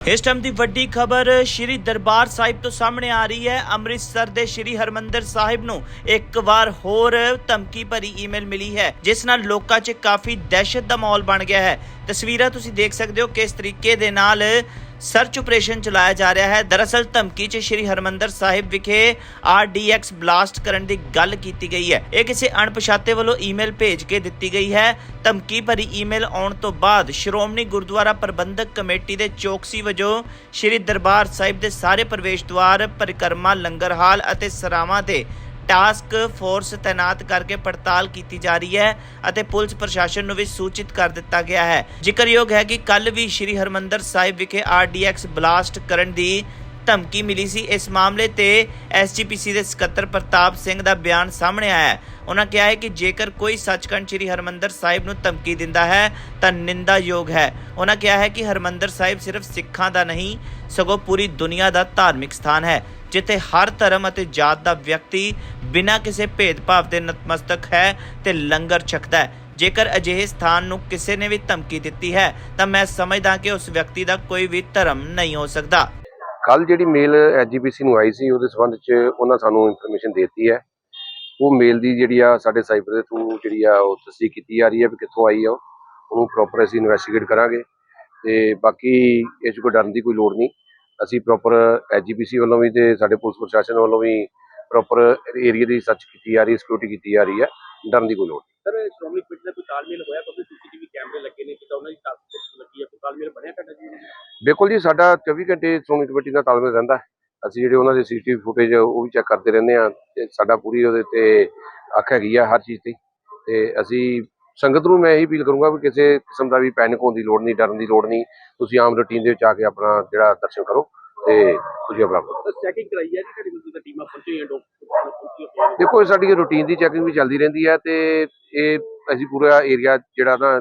ਇਸ ਟਾਈਮ ਦੀ ਵੱਡੀ ਖਬਰ ਸ਼੍ਰੀ ਦਰਬਾਰ ਸਾਹਿਬ ਤੋਂ ਸਾਹਮਣੇ ਆ ਰਹੀ ਹੈ। ਅੰਮ੍ਰਿਤਸਰ ਦੇ ਸ਼੍ਰੀ ਹਰਮੰਦਰ ਸਾਹਿਬ ਨੂੰ ਇੱਕ ਵਾਰ ਹੋਰ ਧਮਕੀ ਭਰੀ ਈਮੇਲ ਮਿਲੀ ਹੈ, ਜਿਸ ਨਾਲ ਲੋਕਾਂ 'ਚ ਕਾਫੀ ਦਹਿਸ਼ਤ ਦਾ ਮਾਹੌਲ ਬਣ ਗਿਆ ਹੈ। ਤਸਵੀਰਾਂ ਤੁਸੀਂ ਦੇਖ ਸਕਦੇ ਹੋ ਕਿਸ ਤਰੀਕੇ ਦੇ ਨਾਲ ਸਰਚ ਆਪਰੇਸ਼ਨ ਚਲਾਇਆ ਜਾ ਰਿਹਾ ਹੈ। ਦਰਅਸਲ ਧਮਕੀ 'ਚ ਸ਼੍ਰੀ ਹਰਮੰਦਰ ਸਾਹਿਬ ਵਿਖੇ ਆਰਡੀਐਕਸ ਬਲਾਸਟ ਕਰਨ ਦੀ ਗੱਲ ਕੀਤੀ ਗਈ ਹੈ। ਇਹ ਕਿਸੇ ਅਣਪਛਾਤੇ ਵੱਲੋਂ ਈਮੇਲ ਭੇਜ ਕੇ ਦਿੱਤੀ ਗਈ ਹੈ। ਧਮਕੀ ਭਰੀ ਈਮੇਲ ਆਉਣ ਤੋਂ ਬਾਅਦ ਸ਼੍ਰੋਮਣੀ ਗੁਰਦੁਆਰਾ ਪ੍ਰਬੰਧਕ ਕਮੇਟੀ ਦੇ ਚੌਕਸੀ ਵਜੋਂ ਸ਼੍ਰੀ ਦਰਬਾਰ ਸਾਹਿਬ ਦੇ ਸਾਰੇ ਪ੍ਰਵੇਸ਼ ਦੁਆਰ, ਪਰਿਕਰਮਾ ਲੰਗਰ ਹਾਲ ਅਤੇ ਸਰਾਵਾਂ ਤੇ ਟਾਸਕ ਫੋਰਸ ਤਾਇਨਾਤ ਕਰਕੇ ਪੜਤਾਲ ਕੀਤੀ ਜਾ ਰਹੀ ਹੈ ਅਤੇ ਪੁਲਿਸ ਪ੍ਰਸ਼ਾਸਨ ਨੂੰ ਵੀ ਸੂਚਿਤ ਕਰ ਦਿੱਤਾ ਗਿਆ ਹੈ। ਜ਼ਿਕਰਯੋਗ ਹੈ ਕਿ ਕੱਲ ਵੀ ਸ਼੍ਰੀ ਹਰਮੰਦਰ ਸਾਹਿਬ ਵਿਖੇ ਆਰਡੀਐਕਸ ਬਲਾਸਟ ਕਰਨ ਦੀ ਧਮਕੀ ਮਿਲੀ ਸੀ। ਇਸ ਮਾਮਲੇ ਤੇ ਐਸਜੀਪੀਸੀ ਦੇ ਸਕੱਤਰ ਪ੍ਰਤਾਪ ਸਿੰਘ ਦਾ ਬਿਆਨ ਸਾਹਮਣੇ ਆਇਆ ਹੈ। ਉਹਨਾਂ ਕਿਹਾ ਹੈ ਕਿ ਜੇਕਰ ਕੋਈ ਸੱਚਖੰਡ ਸ੍ਰੀ ਹਰਮੰਦਰ ਸਾਹਿਬ ਨੂੰ ਧਮਕੀ ਦਿੰਦਾ ਹੈ, ਤਾਂ ਨਿੰਦਾ ਯੋਗ ਹੈ। ਉਹਨਾਂ ਕਿਹਾ ਹੈ ਕਿ ਹਰਮੰਦਰ ਸਾਹਿਬ ਸਿਰਫ ਸਿੱਖਾਂ ਦਾ ਨਹੀਂ, ਸਗੋਂ ਪੂਰੀ ਦੁਨੀਆ ਦਾ ਧਾਰਮਿਕ ਸਥਾਨ ਹੈ। ਜਿੱਥੇ ਹਰ ਧਰਮ ਅਤੇ ਜਾਤ ਦਾ ਵਿਅਕਤੀ ਬਿਨਾਂ ਕਿਸੇ ਭੇਦਭਾਵ ਦੇ ਨਤਮਸਤਕ ਹੈ ਤੇ ਲੰਗਰ ਛਕਦਾ ਹੈ। ਜੇਕਰ ਅਜਿਹੇ ਸਥਾਨ ਨੂੰ ਕਿਸੇ ਨੇ ਵੀ ਧਮਕੀ ਦਿੱਤੀ ਹੈ, ਤਾਂ ਮੈਂ ਸਮਝਦਾ ਕਿ ਉਸ ਵਿਅਕਤੀ ਦਾ ਕੋਈ ਵੀ ਧਰਮ ਨਹੀਂ ਹੋ ਸਕਦਾ। ਕੱਲ ਜਿਹੜੀ ਮੇਲ ਐਜੀਪੀਸੀ ਨੂੰ ਆਈ ਸੀ, ਉਹਦੇ ਸੰਬੰਧ ਚ ਉਹਨਾਂ ਸਾਨੂੰ ਇਨਫੋਰਮੇਸ਼ਨ ਦਿੱਤੀ ਹੈ। ਉਹ ਮੇਲ ਦੀ ਜਿਹੜੀ ਆ ਸਾਡੇ ਸਾਈਬਰ ਦੇ ਥਰੂ ਜਿਹੜੀ ਆ ਉਹ ਤਸਦੀਕ ਕੀਤੀ ਜਾ ਰਹੀ ਹੈ ਵੀ ਕਿੱਥੋਂ ਆਈ ਆ ਉਹਨੂੰ ਪ੍ਰੋਪਰ ਅਸੀਂ ਇਨਵੈਸਟੀਗੇਟ ਕਰਾਂਗੇ ਤੇ ਬਾਕੀ ਇਹ 'ਚ ਕੋਈ ਡਰਨ ਦੀ ਕੋਈ ਲੋੜ ਨਹੀਂ। ਅਸੀਂ ਪ੍ਰੋਪਰ ਐਜੀਪੀਸੀ ਵੱਲੋਂ ਵੀ ਤੇ ਸਾਡੇ ਪੁਲਿਸ ਪ੍ਰਸ਼ਾਸਨ ਵੱਲੋਂ ਵੀ ਪ੍ਰੋਪਰ ਏਰੀਆ ਦੀ ਸਰਚ ਕੀਤੀ ਜਾ ਰਹੀ ਹੈ ਸਿਕਿਉਰਿਟੀ ਕੀਤੀ ਜਾ ਰਹੀ ਹੈ ਡਰਨ ਦੀ ਕੋਈ ਲੋੜ ਨਹੀਂ। ਸਰ ਸ਼੍ਰੋਮਣੀ ਕਮੇਟੀ ਦਾ ਕੋਈ ਤਾਲਮੇਲ ਹੋਇਆ ਕਿਉਂਕਿ ਸੀਸੀਟੀਵੀ ਕੈਮਰੇ ਲੱਗੇ ਨੇ ਜਿੱਦਾਂ ਉਹਨਾਂ ਦੀ ਫੋਰਸ ਲੱਗੀ ਹੈ ਕੋਈ ਤਾਲਮੇਲ ਬਣਿਆ ਤੁਹਾਡਾ ਜੀ? ਬਿਲਕੁਲ ਜੀ ਸਾਡਾ 24 ਘੰਟੇ ਸ਼੍ਰੋਮਣੀ ਕਮੇਟੀ ਦਾ ਤਾਲਮੇਲ ਰਹਿੰਦਾ ਹੈ। ਅਸੀਂ ਜਿਹੜੇ ਉਹਨਾਂ ਦੇ ਸੀਸੀਟੀਵੀ ਫੁਟੇਜ ਉਹ ਵੀ ਚੈੱਕ ਕਰਦੇ ਰਹਿੰਦੇ ਆ ਤੇ ਸਾਡਾ ਪੂਰੀ ਉਹਦੇ ਤੇ ਅੱਖ ਹੈਗੀ ਆ ਹਰ ਚੀਜ਼ ਤੇ ਤੇ ਅਸੀਂ ਸੰਗਤ ਨੂੰ ਮੈਂ ਇਹੀ ਅਪੀਲ ਕਰੂੰਗਾ ਵੀ ਕਿਸੇ ਕਿਸਮ ਦਾ ਵੀ ਪੈਨਿਕ ਹੋਣ ਦੀ ਲੋੜ ਨਹੀਂ ਡਰਨ ਦੀ ਲੋੜ ਨਹੀਂ ਤੁਸੀਂ ਆਮ ਰੁਟੀਨ ਦੇ ਵਿੱਚ ਆ ਕੇ ਆਪਣਾ ਜਿਹੜਾ ਦਰਸ਼ਨ ਕਰੋ ਤੇ ਪ੍ਰਾਪਤ ਕਰੋ ਸਰ ਚੈਕਿੰਗ ਕਰਾਈ ਹੈ ਜੀ ਤੁਹਾਡੀ ਮੌਜੂਦਾ ਟੀਮਾਂ ਪਹੁੰਚੀ ਹੋਈਆਂ ਡਾਕਟਰ ਦੇਖੋ ਸਾਡੀ ਰੁਟੀਨ ਦੀ ਚੈਕਿੰਗ ਵੀ ਚੱਲਦੀ ਰਹਿੰਦੀ ਹੈ ਤੇ ਇਹ ਅਸੀਂ ਪੂਰਾ ਏਰੀਆ ਜਿਹੜਾ ਨਾ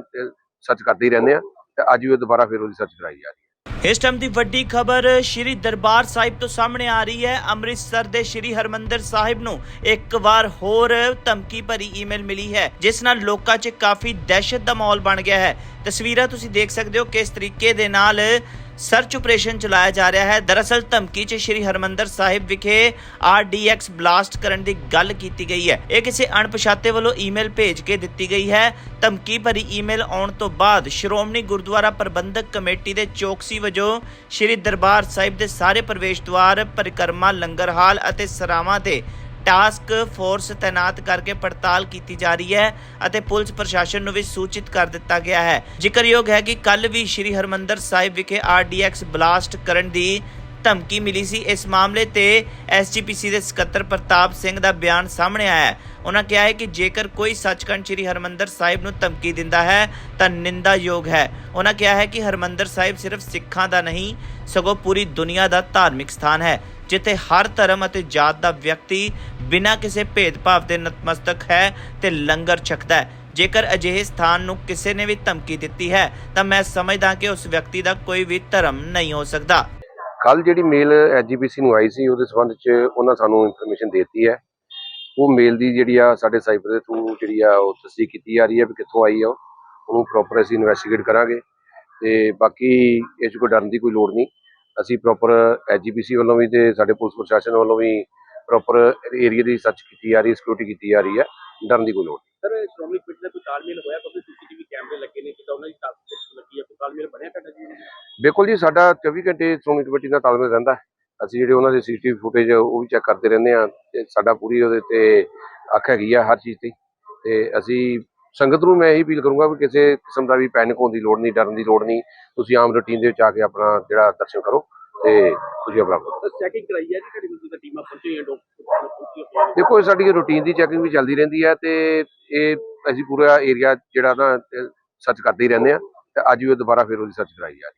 ਸਰਚ ਕਰਦੇ ਹੀ ਰਹਿੰਦੇ ਆ ਤੇ ਅੱਜ ਵੀ ਦੁਬਾਰਾ ਫਿਰ ਉਹਦੀ ਸਰਚ ਕਰਾਈ ਜਾ ਰਹੀ ਹੈ। ਇਸ ਟਾਈਮ ਦੀ ਵੱਡੀ ਖਬਰ ਸ਼੍ਰੀ ਦਰਬਾਰ ਸਾਹਿਬ ਤੋਂ ਸਾਹਮਣੇ ਆ ਰਹੀ ਹੈ। ਅੰਮ੍ਰਿਤਸਰ ਦੇ ਸ਼੍ਰੀ ਹਰਮੰਦਰ ਸਾਹਿਬ ਨੂੰ ਇੱਕ ਵਾਰ ਹੋਰ ਧਮਕੀ ਭਰੀ ਈਮੇਲ ਮਿਲੀ ਹੈ, ਜਿਸ ਨਾਲ ਲੋਕਾਂ 'ਚ ਕਾਫੀ ਦਹਿਸ਼ਤ ਦਾ ਮਾਹੌਲ ਬਣ ਗਿਆ ਹੈ। ਤਸਵੀਰਾਂ ਤੁਸੀਂ ਦੇਖ ਸਕਦੇ ਹੋ ਕਿਸ ਤਰੀਕੇ ਦੇ ਨਾਲ ਸਰਚ ਆਪਰੇਸ਼ਨ ਚਲਾਇਆ ਜਾ ਰਿਹਾ ਹੈ। ਦਰਅਸਲ ਧਮਕੀ 'ਚ ਸ਼੍ਰੀ ਹਰਮੰਦਰ ਸਾਹਿਬ ਵਿਖੇ ਆਰਡੀਐਕਸ ਬਲਾਸਟ ਕਰਨ ਦੀ ਗੱਲ ਕੀਤੀ ਗਈ ਹੈ। ਇਹ ਕਿਸੇ ਅਣਪਛਾਤੇ ਵੱਲੋਂ ਈਮੇਲ ਭੇਜ ਕੇ ਦਿੱਤੀ ਗਈ ਹੈ। ਧਮਕੀ ਭਰੀ ਈਮੇਲ ਆਉਣ ਤੋਂ ਬਾਅਦ ਸ਼੍ਰੋਮਣੀ ਗੁਰਦੁਆਰਾ ਪ੍ਰਬੰਧਕ ਕਮੇਟੀ ਦੇ ਚੌਕਸੀ ਵਜੋਂ ਸ਼੍ਰੀ ਦਰਬਾਰ ਸਾਹਿਬ ਦੇ ਸਾਰੇ ਪ੍ਰਵੇਸ਼ ਦੁਆਰ, ਪਰਿਕਰਮਾ ਲੰਗਰ ਹਾਲ ਅਤੇ ਸਰਾਵਾਂ ਤੇ ਟਾਸਕ ਫੋਰਸ ਤਾਇਨਾਤ ਕਰਕੇ ਪੜਤਾਲ ਕੀਤੀ ਜਾ ਰਹੀ ਹੈ ਅਤੇ ਪੁਲਿਸ ਪ੍ਰਸ਼ਾਸਨ ਨੂੰ ਵੀ ਸੂਚਿਤ ਕਰ ਦਿੱਤਾ ਗਿਆ ਹੈ। ਜ਼ਿਕਰਯੋਗ ਹੈ ਕਿ ਕੱਲ ਵੀ ਸ਼੍ਰੀ ਹਰਮੰਦਰ ਸਾਹਿਬ ਵਿਖੇ ਆਰਡੀਐਕਸ ਬਲਾਸਟ ਕਰਨ ਦੀ ਧਮਕੀ ਮਿਲੀ ਸੀ। ਇਸ ਮਾਮਲੇ ਤੇ ਐਸਜੀਪੀਸੀ ਦੇ ਸਕੱਤਰ ਪ੍ਰਤਾਪ ਸਿੰਘ ਦਾ ਬਿਆਨ ਸਾਹਮਣੇ ਆਇਆ ਹੈ। ਉਹਨਾਂ ਕਿਹਾ ਹੈ ਕਿ ਜੇਕਰ ਕੋਈ ਸੱਚਖੰਡ ਸ੍ਰੀ ਹਰਮੰਦਰ ਸਾਹਿਬ ਨੂੰ ਧਮਕੀ ਦਿੰਦਾ ਹੈ, ਤਾਂ ਨਿੰਦਾਯੋਗ ਹੈ। ਉਹਨਾਂ ਕਿਹਾ ਹੈ ਕਿ ਹਰਮੰਦਰ ਸਾਹਿਬ ਸਿਰਫ ਸਿੱਖਾਂ ਦਾ ਨਹੀਂ, ਸਗੋਂ ਪੂਰੀ ਦੁਨੀਆ ਦਾ ਧਾਰਮਿਕ ਸਥਾਨ ਹੈ। ਜਿੱਥੇ ਹਰ ਧਰਮ ਅਤੇ ਜਾਤ ਦਾ ਵਿਅਕਤੀ ਬਿਨਾਂ ਕਿਸੇ ਭੇਦਭਾਵ ਦੇ ਨਤਮਸਤਕ ਹੈ ਤੇ ਲੰਗਰ ਛਕਦਾ ਹੈ। ਜੇਕਰ ਅਜਿਹੇ ਸਥਾਨ ਨੂੰ ਕਿਸੇ ਨੇ ਵੀ ਧਮਕੀ ਦਿੱਤੀ ਹੈ, ਤਾਂ ਮੈਂ ਸਮਝਦਾ ਕਿ ਉਸ ਵਿਅਕਤੀ ਦਾ ਕੋਈ ਵੀ ਧਰਮ ਨਹੀਂ ਹੋ ਸਕਦਾ। ਕੱਲ ਜਿਹੜੀ ਮੇਲ ਐਜੀਪੀਸੀ ਨੂੰ ਆਈ ਸੀ, ਉਹਦੇ ਸੰਬੰਧ ਚ ਉਹਨਾਂ ਸਾਨੂੰ ਇਨਫੋਰਮੇਸ਼ਨ ਦਿੱਤੀ ਹੈ। ਉਹ ਮੇਲ ਦੀ ਜਿਹੜੀ ਆ ਸਾਡੇ ਸਾਈਬਰ ਦੇ ਥਰੂ ਜਿਹੜੀ ਆ ਉਹ ਤਸਦੀਕ ਕੀਤੀ ਜਾ ਰਹੀ ਹੈ ਵੀ ਕਿੱਥੋਂ ਆਈ ਆ ਉਹਨੂੰ ਪ੍ਰੋਪਰ ਅਸੀਂ ਇਨਵੈਸਟੀਗੇਟ ਕਰਾਂਗੇ ਤੇ ਬਾਕੀ ਇਹ 'ਚ ਕੋਈ ਡਰਨ ਦੀ ਕੋਈ ਲੋੜ ਨਹੀਂ। ਅਸੀਂ ਪ੍ਰੋਪਰ ਐਜੀਪੀਸੀ ਵੱਲੋਂ ਵੀ ਤੇ ਸਾਡੇ ਪੁਲਿਸ ਪ੍ਰਸ਼ਾਸਨ ਵੱਲੋਂ ਵੀ ਪ੍ਰੋਪਰ ਏਰੀਆ ਦੀ ਸਰਚ ਕੀਤੀ ਜਾ ਰਹੀ ਹੈ ਸਿਕਿਉਰਿਟੀ ਕੀਤੀ ਜਾ ਰਹੀ ਹੈ ਡਰਨ ਦੀ ਕੋਈ ਲੋੜ ਨਹੀਂ। ਸਰ ਸ਼੍ਰੋਮਣੀ ਕਮੇਟੀ ਦਾ ਕੋਈ ਤਾਲਮੇਲ ਹੋਇਆ ਕਿਉਂਕਿ ਸੀਸੀਟੀਵੀ ਕੈਮਰੇ ਲੱਗੇ ਨੇ ਜਿੱਦਾਂ ਉਹਨਾਂ ਦੀ ਫੋਰਸ ਲੱਗੀ ਹੈ ਕੋਈ ਤਾਲਮੇਲ ਬਣਿਆ ਤੁਹਾਡਾ ਜੀ? ਬਿਲਕੁਲ ਜੀ ਸਾਡਾ 24 ਘੰਟੇ ਸ਼੍ਰੋਮਣੀ ਕਮੇਟੀ ਦਾ ਤਾਲਮੇਲ ਰਹਿੰਦਾ। ਅਸੀਂ ਜਿਹੜੇ ਉਹਨਾਂ ਦੇ ਸੀਸੀਟੀਵੀ ਫੁਟੇਜ ਉਹ ਵੀ ਚੈੱਕ ਕਰਦੇ ਰਹਿੰਦੇ ਆ ਤੇ ਸਾਡਾ ਪੂਰੀ ਉਹਦੇ ਤੇ ਅੱਖ ਹੈਗੀ ਆ ਹਰ ਚੀਜ਼ ਤੇ ਤੇ ਅਸੀਂ ਸੰਗਤ ਨੂੰ ਮੈਂ ਇਹੀ ਅਪੀਲ ਕਰੂੰਗਾ ਵੀ ਕਿਸੇ ਕਿਸਮ ਦਾ ਵੀ ਪੈਨਿਕ ਹੋਣ ਦੀ ਲੋੜ ਨਹੀਂ ਡਰਨ ਦੀ ਲੋੜ ਨਹੀਂ ਤੁਸੀਂ ਆਮ ਰੁਟੀਨ ਦੇ ਵਿੱਚ ਆ ਕੇ ਆਪਣਾ ਜਿਹੜਾ ਦਰਸ਼ਨ ਕਰੋ ਤੇ ਖੁਸ਼ੀਆਂ ਪ੍ਰਾਪਤ ਸਰ ਚੈਕਿੰਗ ਕਰਾਈ ਹੈ ਜੀ ਤੁਹਾਡੀ ਟੀਮਾਂ ਪਹੁੰਚੀ ਹੋਈਆਂ ਡਾਕਟਰ ਦੇਖੋ ਇਹ ਸਾਡੀ ਰੁਟੀਨ ਦੀ ਚੈਕਿੰਗ ਵੀ ਚੱਲਦੀ ਰਹਿੰਦੀ ਹੈ ਤੇ ਇਹ ਅਸੀਂ ਪੂਰਾ ਏਰੀਆ ਜਿਹੜਾ ਨਾ ਸਰਚ ਕਰਦੇ ਹੀ ਰਹਿੰਦੇ ਆ ਤੇ ਅੱਜ ਵੀ ਦੁਬਾਰਾ ਫਿਰ ਉਹਦੀ ਸਰਚ ਕਰਾਈ ਜਾ